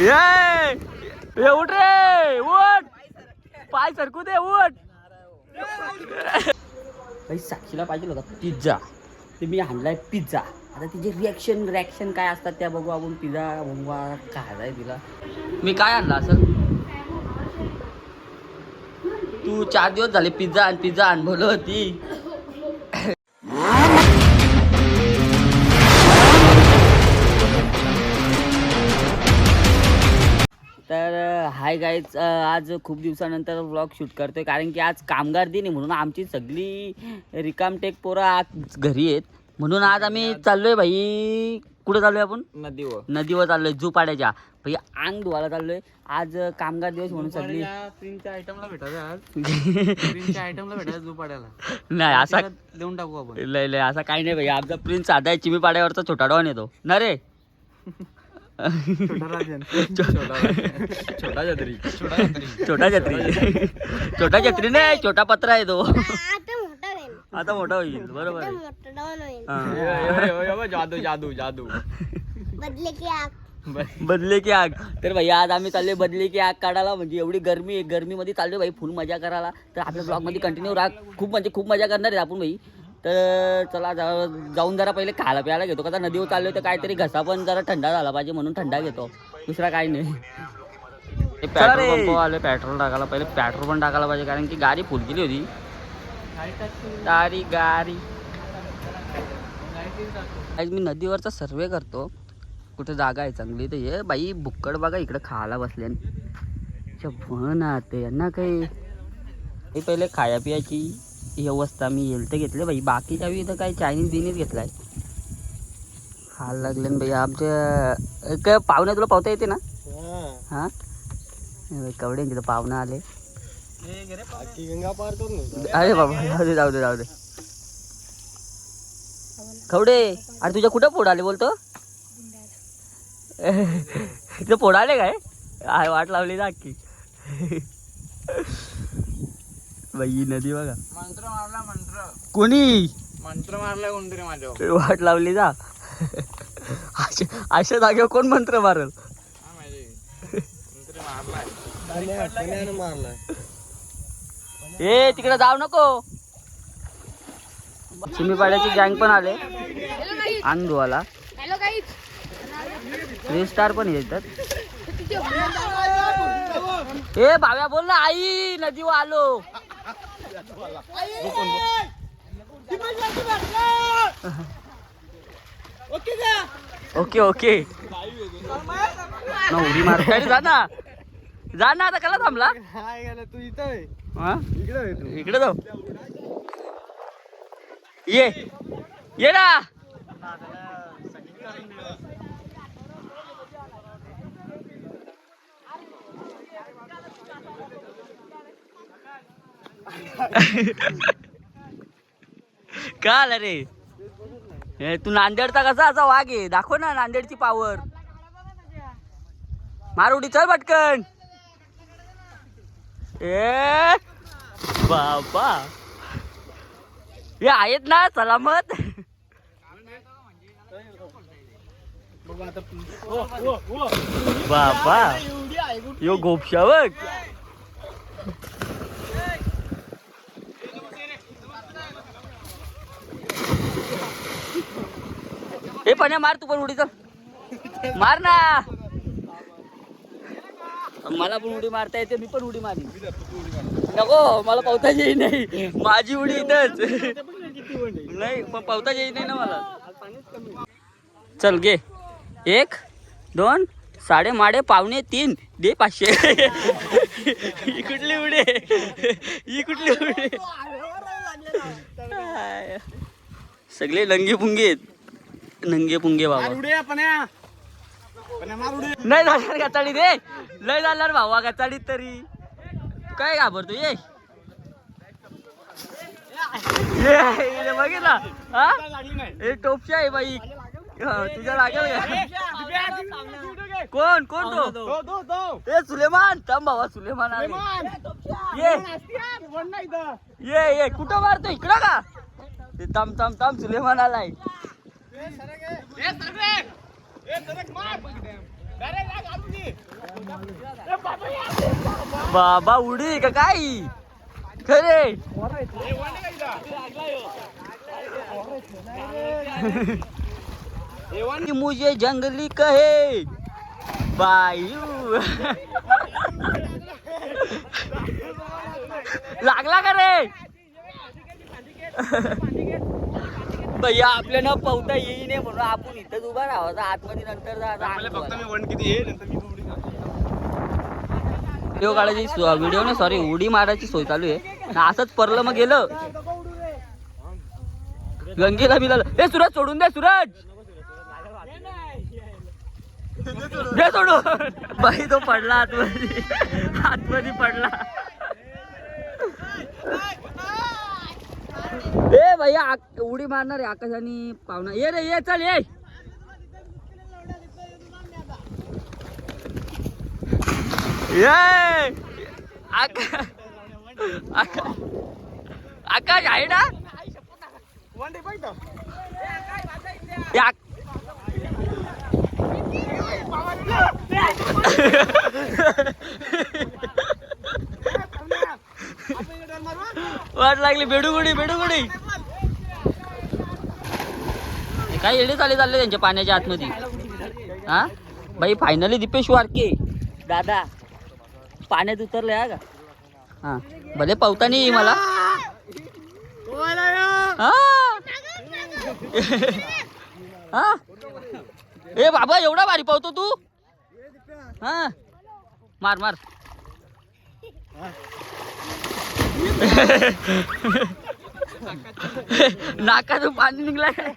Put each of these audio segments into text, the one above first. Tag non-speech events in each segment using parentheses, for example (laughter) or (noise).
ये! उठ रे! उठ! पाय सरकू दे उठ! भाई साक्षीला पाहिजे होता पिझ्झा ते मी आणलाय पिझ्झा आता तिचे रिॲक्शन रिॲक्शन काय असतात त्या बघू आपण. पिझ्झा बनवा काय तिला. मी काय आणला असं? तू चार दिवस झाले पिझ्झा आण पिझ्झा आण बोलत होती. हाय गाईज आज खूप दिवसानंतर व्लॉग शूट करतोय कारण की आज कामगार दिन आहे म्हणून आमची सगळी रिकामटेक पोरं आज घरी आहेत. म्हणून आज आम्ही चाललोय भाई. कुठं चाललोय आपण? नदीवर. नदीवर चाललोय जू पाड्याच्या भाई अंग धुवायला चाललोय. आज कामगार दिवस म्हणून सगळी प्रिंटच्या आयटमला भेटायचं आयटमला नाही असा देऊन टाकू आपण. लय लय असा काही नाही भाई. आमचा प्रिन्स साधा आहे चिमी पाड्यावरचा छोटा डॉन येतो. ना रे? छोटा राजन. छोटा छत्री छोटा छत्री. छोटा नाही छोटा पत्रा आहे तो. आता मोठा होईल. आता मोठा होईल बरोबर आहे. जादू जादू जादू. बदले की आग. बदले. की आग. तर भाई आज आम्ही चाललोय बदले की आग काढायला. म्हणजे एवढी गरमी आहे गरमीमध्ये चाललोय भाई फुल मजा करायला. तर आपल्या ब्लॉगमध्ये कंटिन्यू राहा. खूप म्हणजे खूप मजा करणार आहे आपण भाई. तर चला जा- जाऊन जरा पहिले खायला प्यायला घेतो. का नदीवर चाललोय तर काहीतरी घसा पण जरा थंडा झाला पाहिजे म्हणून थंडा घेतो. दुसरा काही नाही. पेट्रोल पंप आले पेट्रोल टाकायला. पहिले पेट्रोल पण टाकायला पाहिजे कारण की गाडी फुल केली होती. तारी गाडी. मी नदीवरचा सर्वे करतो. कुठे जागा आहे चांगली तर हे बाई बुक्कड बघा इकडे खायला बसले ना ते यांना काही. पहिले खाया पियाची व्यवस्था मी येईल ते घेतले. बाई बाकीच्या बी तर काही चायनीज बिनीज घेतलाय. खायला लागले ना बाई आमच्या काय पाहुणे तुला पावता येते ना? हा. हे? कवडे तिथं पाहुणे आले. गंगा पार करून अरे बाबा जाऊ दे जाऊ दे जाऊ दे. खवडे अरे तुझ्या कुठं फोड आले बोलतो? तुझं फोड आले काय? आहे वाट लावली ना अख्खी बाई नदी बघा. मंत्र मारला मंत्र. कोणी? मंत्र मारला कोणतरी माझ्यावर. वाट लावली ना अशा अशा जागेवर कोण मंत्र मारल? हा माहिती मारलाय. मारलाय. ए तिकडे जाऊ नको. चिमीपाड्याची गँग पण आले. अंग धुवाला हॅलो काही थ्री स्टार पण येतात. ए भाव्या बोल ना आई नदीवर आलो. Okay okay. ना उडी जा ना. जा ना आता कला थांबला. तू इथं हा? इकडे इकडे जाऊ. ये. ये ना. (laughs) का आला रे? हे तू नांदेडचा कसा असा वाघ आहे? दाखव ना नांदेडची पावर मारुडी चल पटकन. ए बाबा. हे आहेत ना सलामत. बाबा. यो गोपशावक बघ पण मार तू पण उडी चल मार ना. मला पण उडी मारता येते मी पण उडी मारली नको मला पावता येई नाही. माझी उडी इथंच. नाही पण पावता येई नाही ना मला. चल घे. एक दोन साडे माडे पावणे तीन. दे पाचशे. ही कुठली उडे ही कुठली उडे सगळे लंगी पुंगे आहेत. नंगे पुंगे बाबा नाही जाणार गचाडी दे लय जाणार भावा गचाडीत तरी. काय घाबरतो ये बघितला? हा? हे टोपशी आहे बाई. तुझ्या लागेल का? कोण कोण तो? ए सुलेमान. थांब भावा सुलेमान. ये ये ये कुठं मारतो इकडं का? ते थांब थांब थांब सुलेमान आलाय. बाबा उडी का काय? खरे. मुझे जंगली कहे. बायू लागला का रे? भैया आपल्याला पवता येई नाही म्हणून आपण इथंच उभा राहायचा आतमध्ये नंतर व्हिडिओ काढायची व्हिडिओ नाही सॉरी उडी मारायची सोय चालू आहे. ना असंच परलं मग गेलं. गंगेला मिळालं ए सूरज सोडून दे सूरज! दे सोडून. बाई तो पडला आतमध्ये. आतमध्ये पडला. ए भैया उडी मारणार आहे आकाश आणि पाहुणा. ये रे ये चल ये. ये. आका- आका- आकाश आहे ना (laughs) (laughs) ए, आक- वाट लागली बेडूगुडी बेडूगुडी. काय येडे चाले चालले त्यांच्या पाण्याच्या आतमध्ये? हा? बाई फायनली दीपेश वारके. दादा पाण्यात उतरले हा का? हा. भले पावतानी नाही येई मला. हा? हा? ए बाबा एवढा भारी पावतो तू? हा? मार मार. (laughs) नाकातून पाणी निघला काय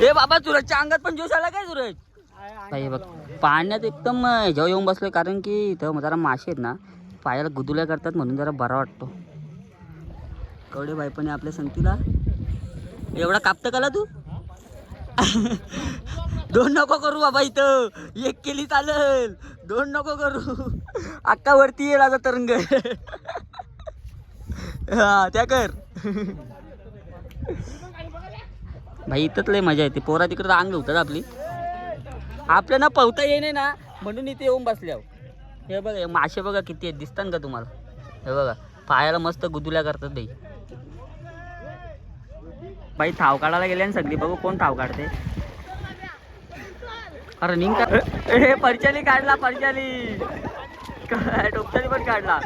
ए बाबा सूरजच्या अंगात पण जोश आला काय सूरज? नाही बघ पाण्यात एकदम जेव्हा येऊन बसलोय कारण की इथं जरा मासे आहेत ना पायाला गुदुल्या करतात म्हणून जरा बरा वाटतो. कवडे बायपणे आपल्या संगतीला. एवढा कापतं काला तू? (laughs) दोन नको करू बाबा इथं. एक केली चालेल. दोन नको करू. अक्का वरती येईल आता तरंग. हा त्या कर. भाई इथंच लय मजा येते. पोरा तिकडं अंग होतात आपली. आपल्याला पवता येणे ना म्हणून इथे येऊन बसल्या हे बघा मासे बघा किती आहेत दिसतात का तुम्हाला? हे बघा पायाला मस्त गुदुल्या करतात बाई. बाई थाव काढायला गेले ना सगळी बघू कोण थाव काढते. अरे का? हे परचाली काढला परचाली टोपचाली पण काढला.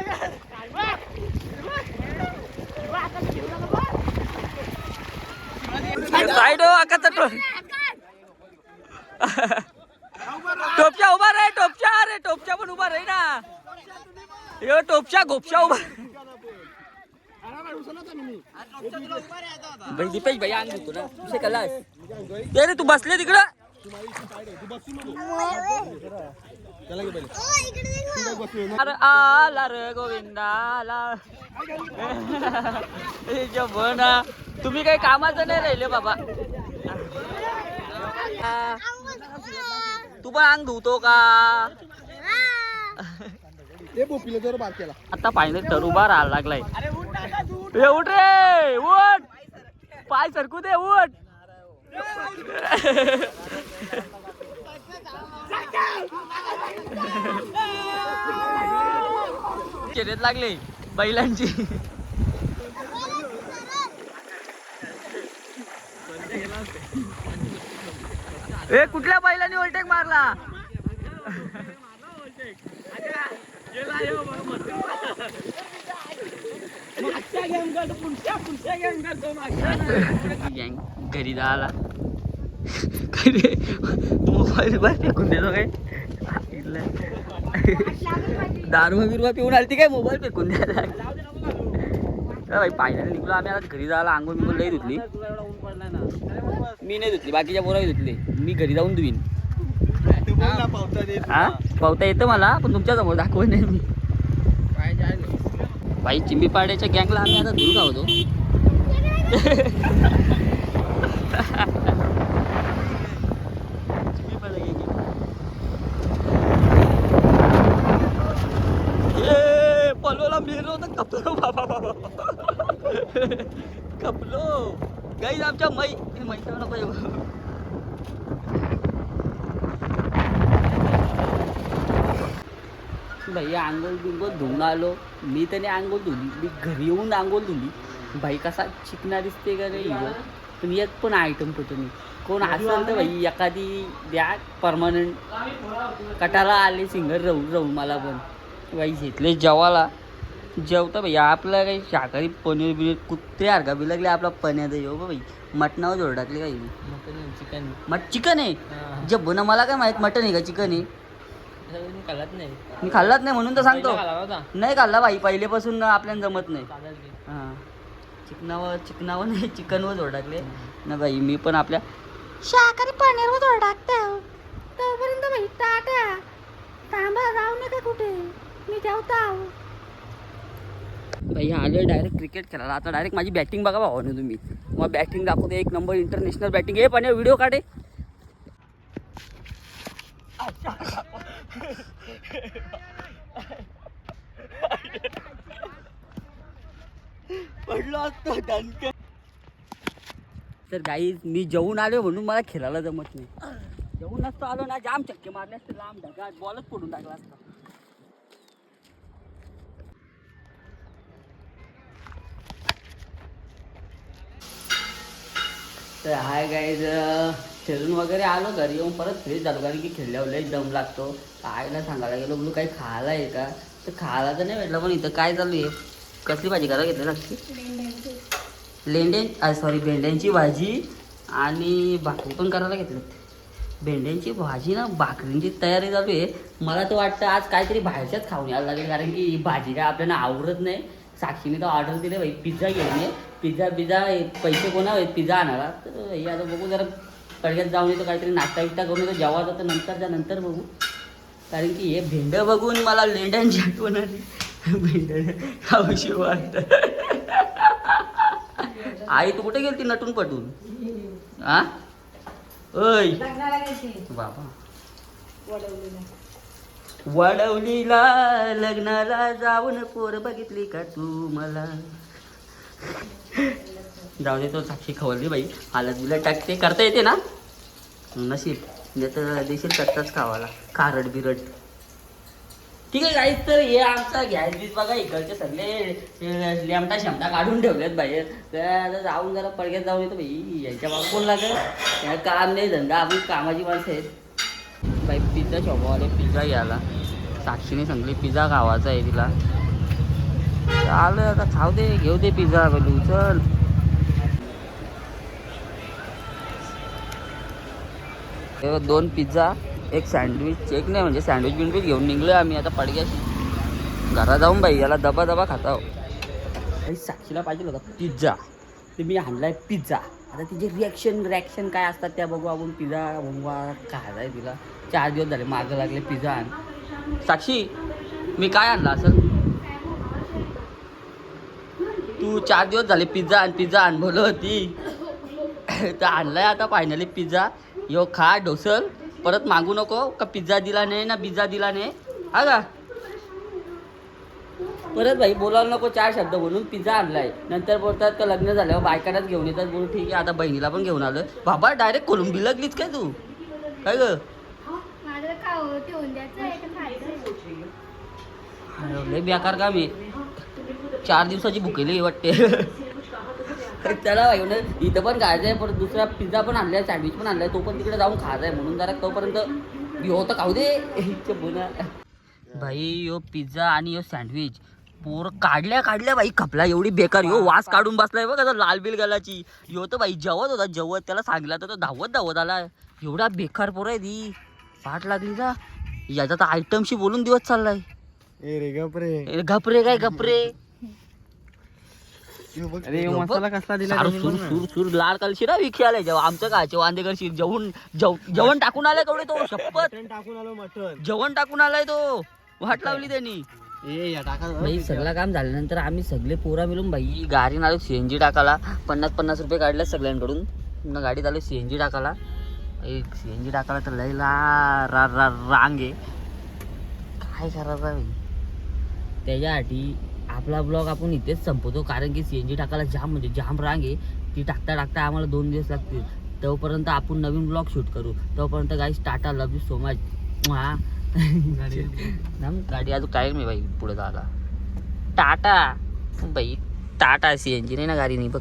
साईड आकाचा टो टोपच्या उभा रे टोपच्या अरे टोपच्या पण उभा रे ना. यो टोपच्या गोपच्या उभा. भाई दीपेश भाई अंग होतो ना. कलास ते रे तू बसले तिकडं. अरे आला रे गोविंदाला तुम्ही काही कामाचं नाही राहिले बाबा. तू पण अंग धुतो का? आता फायनल तर उभा राहायला लागलाय उठ रे उठ. पाय सरकू दे उठ. शर्यत लागले बैलांची. ए कुठल्या बैलांनी ओलटेक मारला? गँग. घरी जायला. घरी. मोबाईल बस फेकून देतो काय. दारू बिरवा पिऊन आली ती काय मोबाईल फेकून द्यायला? अरे भाई पाहिजे निघलो आम्ही आता घरी जायला. आंघोळ बिंघोळ लई धुतली. मी नाही धुतली बाकीच्या पोराही धुतली. मी घरी जाऊन धुईन. हा? पावता येतं मला पण तुमच्यासमोर दाखवत नाही मी. भाई चिंबीपाड्याच्या गँगला आम्ही आता धुरू होतो पलोला मेलो तर कपलो बाबा कपलो गाई आमच्या मै मैसा नको येऊ भैया आंघोळ बिंगोळ धुवून आलो. मी त्याने आंघोळ धुली मी घरी येऊन आंघोळ धुली भाई कसा चिकणार दिसते का नाही पण एक पण आयटम पटू नाही. कोण असेल तर भाई एखादी द्या परमानंट कटाला आले सिंगर राहून राहून मला पण. भाई घेतले जेवाला जेवता भाई आपलं काही शाकाहारी पनीर बिनीर कुत्रे हरका बी लागले आपला पण्यात. येऊ भाई मटणावर जोड टाकले काही मटन चिकन मट चिकन आहे? जे ना मला काय माहीत मटन आहे का चिकन आहे? नाही. मी खाल्लाच नाही म्हणून तर सांगतो. नाही खाल्ला भाई पहिलेपासून आपल्याला जमत नाही. हां. चिकनावर चिकनावर नाही चिकनवर जोड टाकले. ना भाई मी पण आपल्या शाकाहारी पनीरवर जोड टाकते. तोपर्यंत भाई टाटा. थांबा जाऊ नका कुठे. मी जेवता. भाई आलो डायरेक्ट क्रिकेट खेळायला. आता डायरेक्ट माझी बॅटिंग बघा भावाने तुम्ही. मग बॅटिंग दाखवते एक नंबर इंटरनॅशनल बॅटिंग हे पण व्हिडिओ काढे. (laughs) असतो असतो तर गाई मी जेवून आलो म्हणून मला खेळायला जमत नाही. जेवून नसतो आलो ना जाम चक्के मारले असते लांब ढगात बॉलच पडून टाकला असता. तर हाय गाईज खेळून वगैरे आलो घरी येऊन परत फ्रेश झालो कारण की खेळल्यावर लई दम लागतो. आईला सांगायला गेलो बोलू काही खायला आहे का? तर खायला तर नाही भेटलं पण इथं काय चालू आहे? कसली भाजी करायला घेतली लागते लेंड्यां सॉरी भेंड्यांची भाजी आणि भाकरी पण करायला घेतल्यात भेंड्यांची भाजी ना भाकरींची तयारी चालू आहे. मला तर वाटतं आज काहीतरी बाहेरच्याच खाऊन यायला लागेल कारण की ही भाजी काय आपल्याला आवडत नाही. साक्षीने तर ऑर्डर दिले भाई पिझ्झा घेऊन ये. पिझ्झा पिझ्झा पैसे कोणा पिझ्झा आणायला. तर भाई आता बघू जरा पडक्यात जाऊन येतो काहीतरी नाश्ता बिष्टा करून येतो. जेव्हा जातं नंतरच्या नंतर बघू. कारण की हे भेंड बघून मला लेंड्यांची आठवण आली. (laughs) खाऊशी वाटत आई तू कुठे गेलती नटून पटून हा ओय बाबा. वडवलीला. लग्नाला जाऊन पोर बघितली का तू मला? जाऊ दे तो साक्षी खवलली बाई. हालत बिलत टाकते करता येते ना? नशीब. म्हणजे तर देशील कच्चाच खावाला. खारट बिरट ठीक आहे गाईच तर हे आमचा गॅस बघा इकडचे सगळे लेमटा शेमटा काढून ठेवलेत बाहेर तर जाऊन जरा पडक्यात जाऊन येतो बाई. यांच्या बाबा कोण लागेल? या काम नाही धंदा. आपली कामाची माणसं आहेत. बाई पिझ्झा शॉपवाले पिझ्झा घ्यायला. साक्षीने सांगली पिझ्झा खावायचा आहे तिला. आलं आता खाऊ दे घेऊ दे पिझ्झा. बोलू चल दोन पिझ्झा. एक सँडविच एक नाही म्हणजे सँडविच बिंडविच घेऊन निघलो आम्ही. आता पडग्याशी घरा जाऊन बाई याला दबा दबा खाता साक्षीला पाहिजे होता. पिझ्झा. ते मी आणलाय पिझ्झा. आता तिचे रिॲक्शन रिॲक्शन काय असतात त्या बघू आपण. पिझ्झा बनवा खायला आहे तिला. चार दिवस झाले मागं लागले पिझ्झा आण. साक्षी मी काय आणला असं तू चार दिवस झाले पिझ्झा आण पिझ्झा आण बोलत होती. तर आणलाय आता फायनली पिझ्झा. यो खा ढोसल. परत मागू नको का पिझ्झा दिला नाही ना पिझ्झा दिला नाही? हा का? परत भाई बोलायला नको चार शब्द म्हणून पिझ्झा आणलाय. नंतर बोलतात का लग्न झाल्यावर बायकांनाच घेऊन येतात बोलू ठीक आहे आता बहिणीला पण घेऊन आलं बाबा डायरेक्ट कोलंबी लागलीच काय तू? काय ग? का अरे, लय बेकार काम आहे. चार दिवसाची भुकेली वाटते. त्याला भाई म्हणलं, इथं पण खायचं आहे परत दुसरा पिझ्झा पण आणलाय सँडविच पण आणलाय तो पण तिकडे जाऊन खायचा आहे म्हणून जरा तोपर्यंत यो तर खाऊ दे. बोला भाई यो पिझ्झा आणि यो सँडविच पोर काढल्या काढल्या बाई खपला एवढी बेकार यो वास काढून बसलाय बघ आता लाल बिल गालाची. यो तर बाई जेवत होता जेवत त्याला सांगितलं तर तो धावत धावत आला. एवढा बेकार पोर आहे ती. पाठ लागली का याचा तर आयटमशी बोलून दिवस चाललाय. ए रे गपरे ए, घपरे काय घपरे अरे ह्यो मसाला कसला दिला सारू त्यांनी सूर बघ ना. सूर सूर लाल कलशी ना विखे आलाय जेव्हा आमचं कायचे वांदे जेवण जेव- जेवण टाकून आलाय केवढे तो शपथ. टाकून आलो मटण. जेवण टाकून आलाय तो. वाट लावली त्यांनी. ए या टाका भाई सगळं काम झाल्यानंतर आम्ही सगळे पोरा मिळून भाई गाडी आलो सी एन जी टाकाला. पन्नास पन्नास रुपये काढले सगळ्यांकडून. पुन्हा गाडीत आलो सी एन जी टाकाला. एक सी एन जी टाकाला तर लय ला रा रांग आहे. काय करायचं त्याच्यासाठी आपला ब्लॉग आपण इथेच संपवतो कारण की सी एन जी टाकायला जाम म्हणजे जाम रांग आहे. ती टाकता टाकता आम्हाला दोन दिवस लागतील. तोपर्यंत आपण नवीन ब्लॉग शूट करू. तोपर्यंत guys tata love you so much हा. गाडी (laughs) अजून टाईम आहे भाई पुढे जायला टाटा. भाई टाटा सी एन जी नाही ना गाडी नाही बघ.